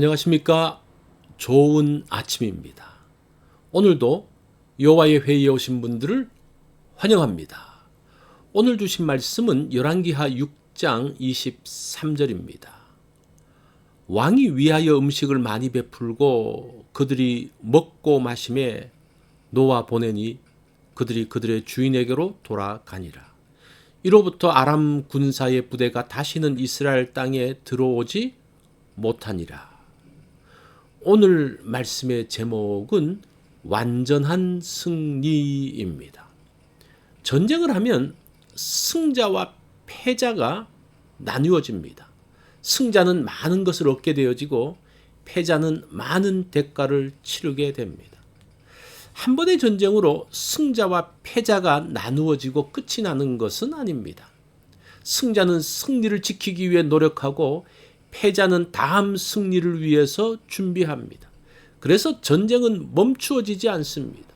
안녕하십니까? 좋은 아침입니다. 오늘도 여호와의 회의에 오신 분들을 환영합니다. 오늘 주신 말씀은 열왕기하 6장 23절입니다. 왕이 위하여 음식을 많이 베풀고 그들이 먹고 마심에 노아 보내니 그들이 그들의 주인에게로 돌아가니라. 이로부터 아람 군사의 부대가 다시는 이스라엘 땅에 들어오지 못하니라. 오늘 말씀의 제목은 완전한 승리입니다. 전쟁을 하면 승자와 패자가 나누어집니다. 승자는 많은 것을 얻게 되어지고 패자는 많은 대가를 치르게 됩니다. 한 번의 전쟁으로 승자와 패자가 나누어지고 끝이 나는 것은 아닙니다. 승자는 승리를 지키기 위해 노력하고 패자는 다음 승리를 위해서 준비합니다. 그래서 전쟁은 멈추어지지 않습니다.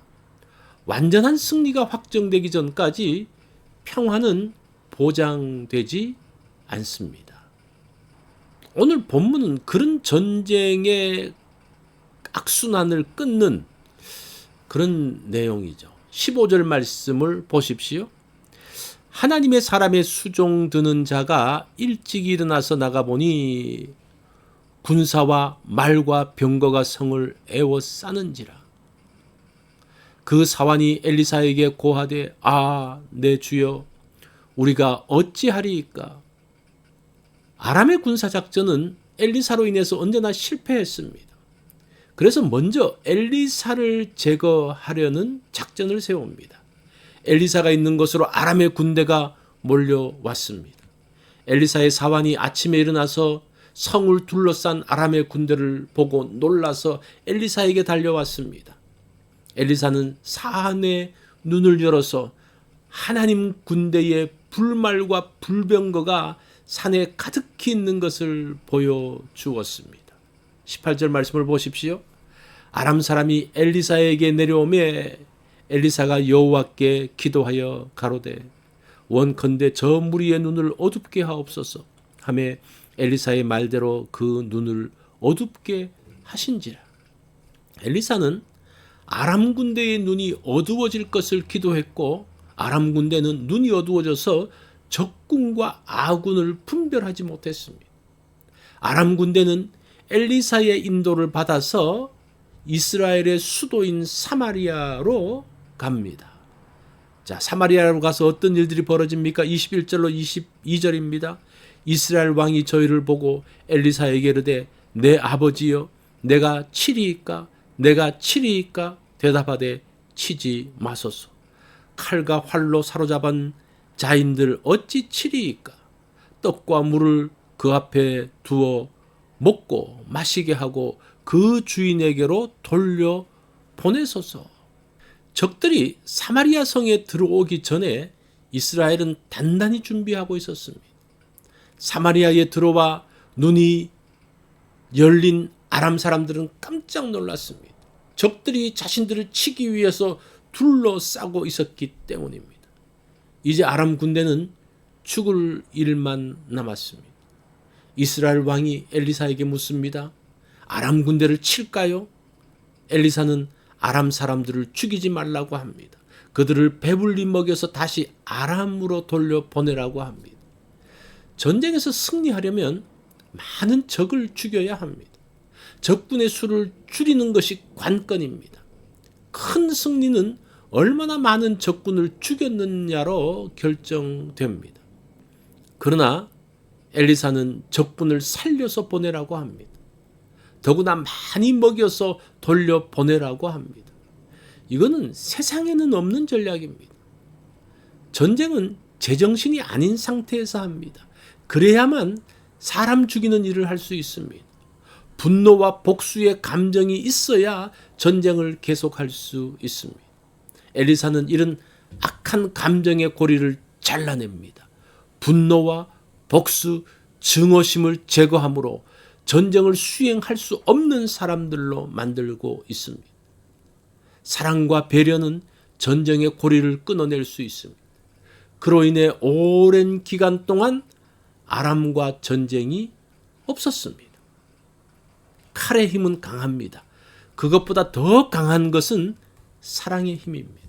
완전한 승리가 확정되기 전까지 평화는 보장되지 않습니다. 오늘 본문은 그런 전쟁의 악순환을 끊는 그런 내용이죠. 15절 말씀을 보십시오. 하나님의 사람의 수종 드는 자가 일찍 일어나서 나가보니 군사와 말과 병거가 성을 애워싸는지라. 그 사환이 엘리사에게 고하되 아 내 주여 우리가 어찌하리이까 아람의 군사 작전은 엘리사로 인해서 언제나 실패했습니다. 그래서 먼저 엘리사를 제거하려는 작전을 세웁니다. 엘리사가 있는 곳으로 아람의 군대가 몰려왔습니다. 엘리사의 사환이 아침에 일어나서 성을 둘러싼 아람의 군대를 보고 놀라서 엘리사에게 달려왔습니다. 엘리사는 사안의 눈을 열어서 하나님 군대의 불말과 불병거가 산에 가득히 있는 것을 보여 주었습니다. 18절 말씀을 보십시오. 아람 사람이 엘리사에게 내려오매 엘리사가 여호와께 기도하여 가로되 원컨대 저 무리의 눈을 어둡게 하옵소서 하매 엘리사의 말대로 그 눈을 어둡게 하신지라 엘리사는 아람 군대의 눈이 어두워질 것을 기도했고 아람 군대는 눈이 어두워져서 적군과 아군을 분별하지 못했습니다. 아람 군대는 엘리사의 인도를 받아서 이스라엘의 수도인 사마리아로 갑니다. 자, 사마리아로 가서 어떤 일들이 벌어집니까? 21절로 22절입니다. 이스라엘 왕이 저희를 보고 엘리사에게 이르되 내 아버지여 내가 치리이까 내가 치리이까 대답하되 치지 마소서. 칼과 활로 사로잡은 자인들 어찌 치리이까 떡과 물을 그 앞에 두어 먹고 마시게 하고 그 주인에게로 돌려 보내소서. 적들이 사마리아 성에 들어오기 전에 이스라엘은 단단히 준비하고 있었습니다. 사마리아에 들어와 눈이 열린 아람 사람들은 깜짝 놀랐습니다. 적들이 자신들을 치기 위해서 둘러싸고 있었기 때문입니다. 이제 아람 군대는 죽을 일만 남았습니다. 이스라엘 왕이 엘리사에게 묻습니다. 아람 군대를 칠까요? 엘리사는 아람 사람들을 죽이지 말라고 합니다. 그들을 배불리 먹여서 다시 아람으로 돌려 보내라고 합니다. 전쟁에서 승리하려면 많은 적을 죽여야 합니다. 적군의 수를 줄이는 것이 관건입니다. 큰 승리는 얼마나 많은 적군을 죽였느냐로 결정됩니다. 그러나 엘리사는 적군을 살려서 보내라고 합니다. 더구나 많이 먹여서 돌려 보내라고 합니다. 이거는 세상에는 없는 전략입니다. 전쟁은 제정신이 아닌 상태에서 합니다. 그래야만 사람 죽이는 일을 할 수 있습니다. 분노와 복수의 감정이 있어야 전쟁을 계속할 수 있습니다. 엘리사는 이런 악한 감정의 고리를 잘라냅니다. 분노와 복수, 증오심을 제거함으로 전쟁을 수행할 수 없는 사람들로 만들고 있습니다. 사랑과 배려는 전쟁의 고리를 끊어낼 수 있습니다. 그로 인해 오랜 기간 동안 아람과 전쟁이 없었습니다. 칼의 힘은 강합니다. 그것보다 더 강한 것은 사랑의 힘입니다.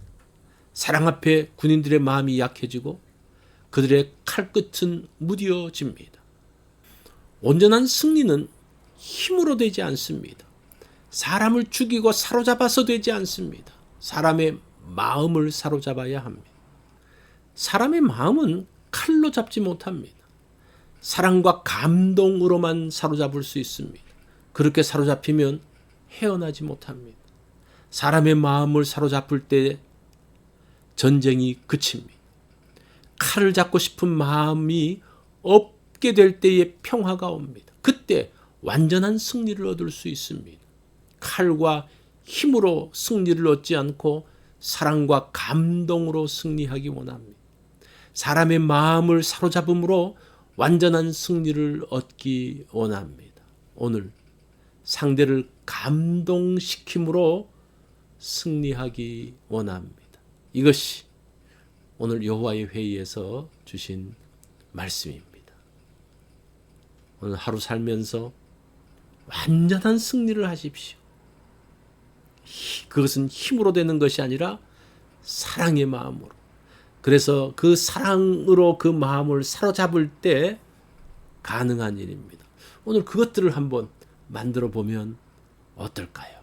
사랑 앞에 군인들의 마음이 약해지고 그들의 칼끝은 무뎌집니다. 온전한 승리는 힘으로 되지 않습니다. 사람을 죽이고 사로잡아서 되지 않습니다. 사람의 마음을 사로잡아야 합니다. 사람의 마음은 칼로 잡지 못합니다. 사랑과 감동으로만 사로잡을 수 있습니다. 그렇게 사로잡히면 헤어나지 못합니다. 사람의 마음을 사로잡을 때 전쟁이 그칩니다. 칼을 잡고 싶은 마음이 없 게 될 때에 평화가 옵니다. 그때 완전한 승리를 얻을 수 있습니다. 칼과 힘으로 승리를 얻지 않고 사랑과 감동으로 승리하기 원합니다. 사람의 마음을 사로잡음으로 완전한 승리를 얻기 원합니다. 오늘 상대를 감동시킴으로 승리하기 원합니다. 이것이 오늘 여호와의 회의에서 주신 말씀입니다. 오늘 하루 살면서 완전한 승리를 하십시오. 그것은 힘으로 되는 것이 아니라 사랑의 마음으로. 그래서 그 사랑으로 그 마음을 사로잡을 때 가능한 일입니다. 오늘 그것들을 한번 만들어 보면 어떨까요?